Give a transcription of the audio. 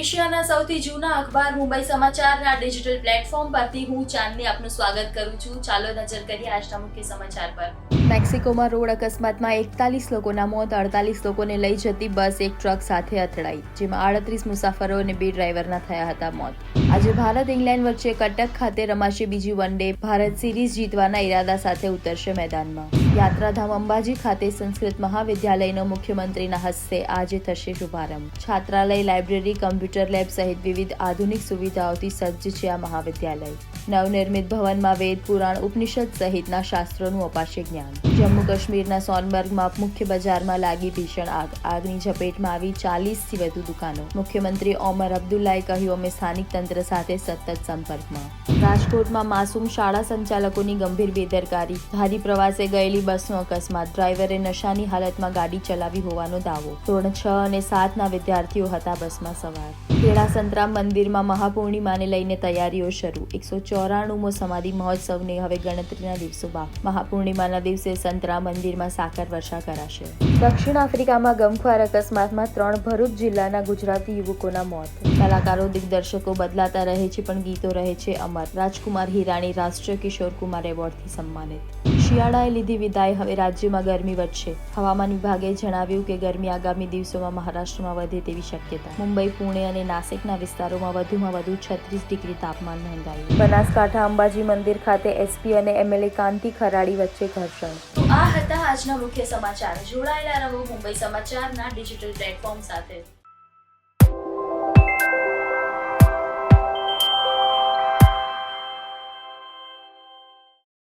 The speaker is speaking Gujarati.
એશિયાના સૌથી જૂના અખબાર મુંબઈ સમાચારના ડિજિટલ પ્લેટફોર્મ પરથી હું ચાંદની આપનું સ્વાગત કરું છું. ચાલો નજર કરીએ આજના મુખ્ય સમાચાર પર. મેક્સિકોમાં રોડ અકસ્માતમાં એકતાલીસ લોકોના મોત, અડતાલીસ લોકોને લઈ જતી બસ એક ટ્રક સાથે અથડાઈ, જેમાં આડત્રીસ મુસાફરો અને બે ડ્રાઈવરના થયા હતા મોત. આજે ભારત ઇંગ્લેન્ડ વચ્ચે કટક ખાતે રમાશે બીજી વન ડે. ભારત સિરીઝ જીતવાના ઈરાદા સાથે ઉતરશે મેદાનમાં. યાત્રાધામ અંબાજી ખાતે સંસ્કૃત મહાવિદ્યાલયનો મુખ્યમંત્રીના હસ્તે આજે થશે શુભારંભ. છાત્રાલય, લાઇબ્રેરી, કમ્પ્યુટર લેબ સહિત વિવિધ આધુનિક સુવિધાઓથી સજ્જ છે આ મહાવિદ્યાલય. નવનિર્મિત ભવનમાં વેદ, પુરાણ, ઉપનિષદ સહિતના શાસ્ત્રોનું અપાશે જ્ઞાન. જમ્મુ કાશ્મીરના સોનબર્ગમાં મુખ્ય બજારમાં લાગી ભીષણ આગ. આગની ઝપેટમાં આવી ચાલીસથી વધુ દુકાનો. મુખ્યમંત્રી ઓમર અબ્દુલ્લાએ કહ્યું, અમે સ્થાનિક તંત્ર સાથે સતત સંપર્કમાં. રાજકોટમાં માસૂમ શાળા સંચાલકોની ગંભીર બેદરકારી. ધારી પ્રવાસે ગયેલી બસનો અકસ્માત. ડ્રાઈવરે નશાની હાલતમાં ગાડી ચલાવી હોવાનો દાવો. ધોરણ છ અને સાતના વિદ્યાર્થીઓ હતા બસમાં સવાર. ખેડા સંતરામ મંદિરમાં મહાપૂર્ણિમાને લઈને તૈયારીઓ શરૂ. એકસો ચોરાણુંમો સમાધિ મહોત્સવની હવે ગણતરીના દિવસો બાદ. મહાપૂર્ણિમાના દિવસે સંતરામ મંદિરમાં સાકર વર્ષા કરાશે. દક્ષિણ આફ્રિકામાં ગમખ્વાર અકસ્માતમાં ત્રણ ભરૂચ જિલ્લાના ગુજરાતી યુવકોના મોત. કલાકારો, દિગ્દર્શકો બદલાતા રહે છે, પણ ગીતો રહે છે અમર. રાજકુમાર હિરાણી, રાષ્ટ્રીય કિશોર કુમાર એવોર્ડથી સન્માનિત. શિયાળાએ લીધી વિદાય. હવે રાજ્યમાં ગરમી વધશે. હવામાન વિભાગે જણાવ્યું કે ગરમી આગામી દિવસોમાં મહારાષ્ટ્રમાં વધે તેવી શક્યતા. મુંબઈ, પુણે અને નાસિકના વિસ્તારોમાં વધુમાં વધુ છત્રીસ ડિગ્રી તાપમાન નોંધાયું. બનાસકાંઠા, અંબાજી મંદિર ખાતે એસપી અને એમએલએ કાંતિ ખરાડી વચ્ચે ઘર્ષણ. તો આ હતા આજના મુખ્ય સમાચાર. જોડાયેલા રહો મુંબઈ સમાચારના ડિજિટલ પ્લેટફોર્મ સાથે.